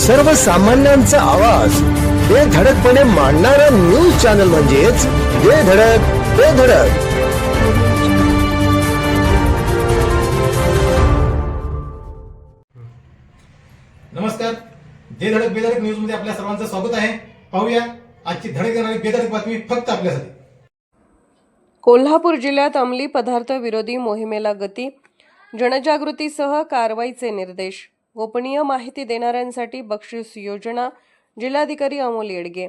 सर्वसामान्यांचा आवाज. बेधडकपणे मांडणारा न्यूज चॅनल म्हणजेच बेधडक बेधडक नमस्कार. जे धडक बेधडक न्यूजमध्ये आपल्या सर्वांचं स्वागत आहे. पाहूया आजची धडक देणारी बेधडक बातमी फक्त आपल्यासाठी. कोल्हापूर जिल्ह्यात अंमली पदार्थ विरोधी मोहिमेला गती जनजागृतीसह कारवाईचे निर्देश. गोपनीय माहिती देणाऱ्यांसाठी बक्षीस योजना जिल्हाधिकारी अमोल येडगे.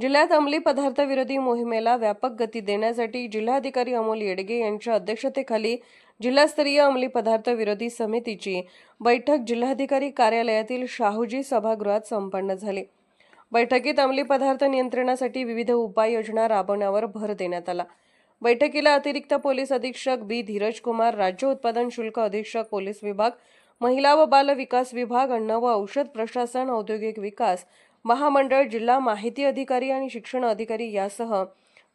जिल्ह्यात अंमली पदार्थ विरोधी मोहिमेला व्यापक गती देण्यासाठी जिल्हाधिकारी अमोल येडगे यांच्या अध्यक्षतेखाली जिल्हास्तरीय अंमली पदार्थ विरोधी समितीची बैठक जिल्हाधिकारी कार्यालयातील शाहूजी सभागृहात संपन्न झाली. बैठकीत अंमली पदार्थ नियंत्रणासाठी विविध उपाययोजना राबवण्यावर भर देण्यात आला. बैठकीला अतिरिक्त पोलीस अधीक्षक बी. धीरज कुमार राज्य उत्पादन शुल्क अधीक्षक पोलीस विभाग महिला व बाल विकास विभाग अन्न व औषध प्रशासन औद्योगिक विकास महामंडळ जिल्हा माहिती अधिकारी आणि शिक्षण अधिकारी यासह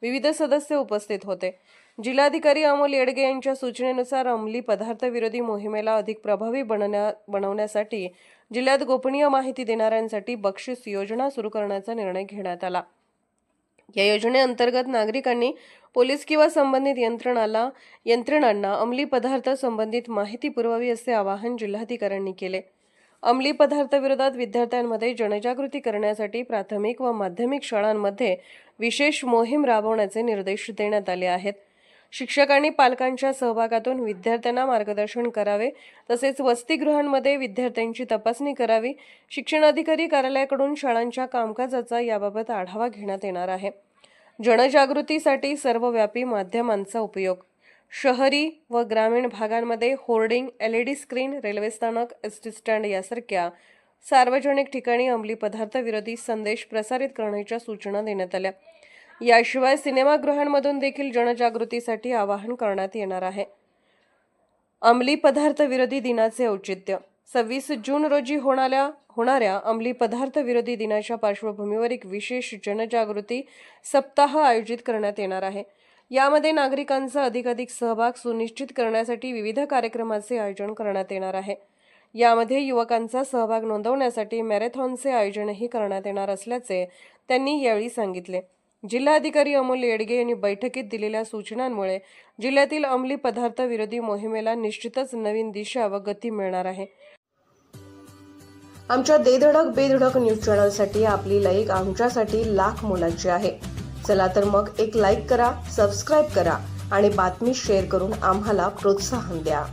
विविध सदस्य उपस्थित होते. जिल्हाधिकारी अमोल येडगे यांच्या सूचनेनुसार अंमली पदार्थ विरोधी मोहिमेला अधिक प्रभावी बनवण्या बनवण्यासाठी जिल्ह्यात गोपनीय माहिती देणाऱ्यांसाठी बक्षीस योजना सुरू करण्याचा निर्णय घेण्यात आला. या योजनेअंतर्गत नागरिकांनी पोलीस किंवा संबंधित यंत्रणाला यंत्रणांना अंमली पदार्थ संबंधित माहिती पुरवावी असे आवाहन जिल्हाधिकाऱ्यांनी केले. अंमली पदार्थाविरोधात विद्यार्थ्यांमध्ये जनजागृती करण्यासाठी प्राथमिक व माध्यमिक शाळांमध्ये विशेष मोहीम राबवण्याचे निर्देश देण्यात आले आहेत. शिक्षकांनी पालकांच्या सहभागातून विद्यार्थ्यांना मार्गदर्शन करावे. तसेच वसतिगृहांमध्ये विद्यार्थ्यांची तपासणी करावी. शिक्षण अधिकारी कार्यालयाकडून शाळांच्या कामकाजाचा याबाबत आढावा घेण्यात येणार आहे. जनजागृतीसाठी सर्वव्यापी माध्यमांचा उपयोग. शहरी व ग्रामीण भागांमध्ये hoarding L E D screen railway स्थानक एस टी स्टँड यासारख्या सार्वजनिक ठिकाणी अंमली पदार्थ विरोधी संदेश प्रसारित करण्याच्या सूचना देण्यात आल्या. याशिवाय सिनेमागृहांमधून देखील जनजागृतीसाठी आवाहन करण्यात येणार आहे. अंमली पदार्थ विरोधी दिनाचे औचित्य. सव्वीस जून रोजी होणाऱ्या होणाऱ्या अंमली पदार्थ विरोधी दिनाच्या पार्श्वभूमीवर एक विशेष जनजागृती सप्ताह आयोजित करण्यात येणार आहे. यामध्ये नागरिकांचा अधिकाधिक सहभाग सुनिश्चित करण्यासाठी विविध कार्यक्रमाचे आयोजन करण्यात येणार आहे. यामध्ये युवकांचा सहभाग नोंदवण्यासाठी मॅरेथॉनचे आयोजनही करण्यात येणार असल्याचे त्यांनी यावेळी सांगितले. जिल्हाधिकारी अमोल येडगे यांनी बैठकीत दिलेल्या सूचनांमुळे जिल्ह्यातील अंमली पदार्थ विरोधी मोहिमेला निश्चितच नवीन दिशा व गती मिळणार आहे. आमच्या देधडक बेधडक न्यूज चॅनलसाठी आपली लाईक आमच्यासाठी लाख मोलाची आहे. चला तर मग एक लाईक करा सबस्क्राईब करा आणि बातमी शेअर करून आम्हाला प्रोत्साहन द्या.